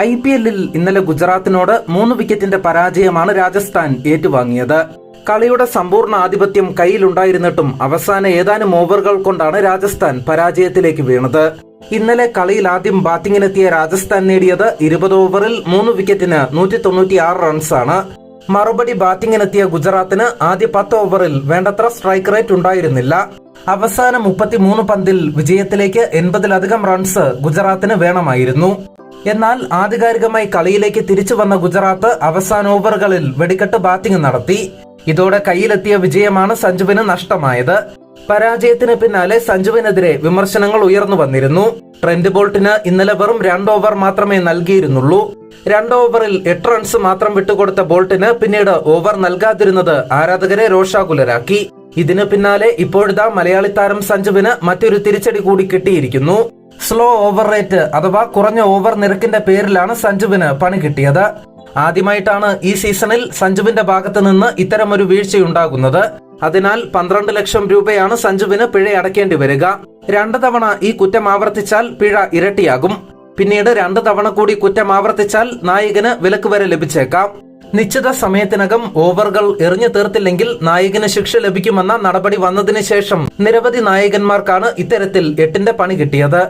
I P എല്ലിൽ ഇന്നലെ ഗുജറാത്തിനോട് മൂന്ന് വിക്കറ്റിന്റെ പരാജയമാണ് രാജസ്ഥാൻ ഏറ്റുവാങ്ങിയത്. കളിയുടെ സമ്പൂർണ ആധിപത്യം കയ്യിലുണ്ടായിരുന്നിട്ടും അവസാന ഏതാനും ഓവറുകൾ കൊണ്ടാണ് രാജസ്ഥാൻ പരാജയത്തിലേക്ക് വീണത്. ഇന്നലെ കളിയിൽ ആദ്യം ബാറ്റിംഗിനെത്തിയ രാജസ്ഥാൻ നേടിയത് ഇരുപത് ഓവറിൽ മൂന്ന് വിക്കറ്റിന് നൂറ്റി തൊണ്ണൂറ്റിയാറ് റൺസാണ്. മറുപടി ബാറ്റിംഗിനെത്തിയ ഗുജറാത്തിന് ആദ്യ പത്ത് ഓവറിൽ വേണ്ടത്ര സ്ട്രൈക്ക് റേറ്റ് ഉണ്ടായിരുന്നില്ല. അവസാന മുപ്പത്തിമൂന്ന് പന്തിൽ വിജയത്തിലേക്ക് എൺപതിലധികം റൺസ് ഗുജറാത്തിന് വേണമായിരുന്നു. എന്നാൽ ആധികാരികമായി കളിയിലേക്ക് തിരിച്ചു വന്ന ഗുജറാത്ത് അവസാന ഓവറുകളിൽ വെടിക്കെട്ട് ബാറ്റിംഗ് നടത്തി. ഇതോടെ കയ്യിലെത്തിയ വിജയമാണ് സഞ്ജുവിന് നഷ്ടമായത്. പരാജയത്തിന് പിന്നാലെ സഞ്ജുവിനെതിരെ വിമർശനങ്ങൾ ഉയർന്നു വന്നിരുന്നു. ട്രെൻഡ് ബോൾട്ടിന് ഇന്നലെ വെറും രണ്ട് ഓവർ മാത്രമേ നൽകിയിരുന്നുള്ളൂ. രണ്ട് ഓവറിൽ എട്ട് റൺസ് മാത്രം വിട്ടുകൊടുത്ത ബോൾട്ടിന് പിന്നീട് ഓവർ നൽകാതിരുന്നത് ആരാധകരെ രോഷാകുലരാക്കി. ഇതിന് പിന്നാലെ ഇപ്പോഴത്തെ മലയാളി താരം സഞ്ജുവിന് മറ്റൊരു തിരിച്ചടി കൂടി കിട്ടിയിരിക്കുന്നു. സ്ലോ ഓവർ റേറ്റ് അഥവാ കുറഞ്ഞ ഓവർ നിരക്കിന്റെ പേരിലാണ് സഞ്ജുവിന് പണി കിട്ടിയത്. ആദ്യമായിട്ടാണ് ഈ സീസണിൽ സഞ്ജുവിന്റെ ഭാഗത്ത് നിന്ന് ഇത്തരമൊരു വീഴ്ചയുണ്ടാകുന്നത്. അതിനാൽ പന്ത്രണ്ട് ലക്ഷം രൂപയാണ് സഞ്ജുവിന് പിഴ അടയ്ക്കേണ്ടി വരിക. രണ്ടു തവണ ഈ കുറ്റം ആവർത്തിച്ചാൽ പിഴ ഇരട്ടിയാകും. പിന്നീട് രണ്ടു തവണ കൂടി കുറ്റം ആവർത്തിച്ചാൽ നായകന് വിലക്ക് വരെ ലഭിച്ചേക്കാം. നിശ്ചിത സമയത്തിനകം ഓവറുകൾ എറിഞ്ഞു തീർത്തില്ലെങ്കിൽ നായകന് ശിക്ഷ ലഭിക്കുമെന്ന നടപടി വന്നതിന് ശേഷം നിരവധി നായകന്മാർക്കാണ് ഇത്തരത്തിൽ എട്ടിന്റെ പണി കിട്ടിയത്.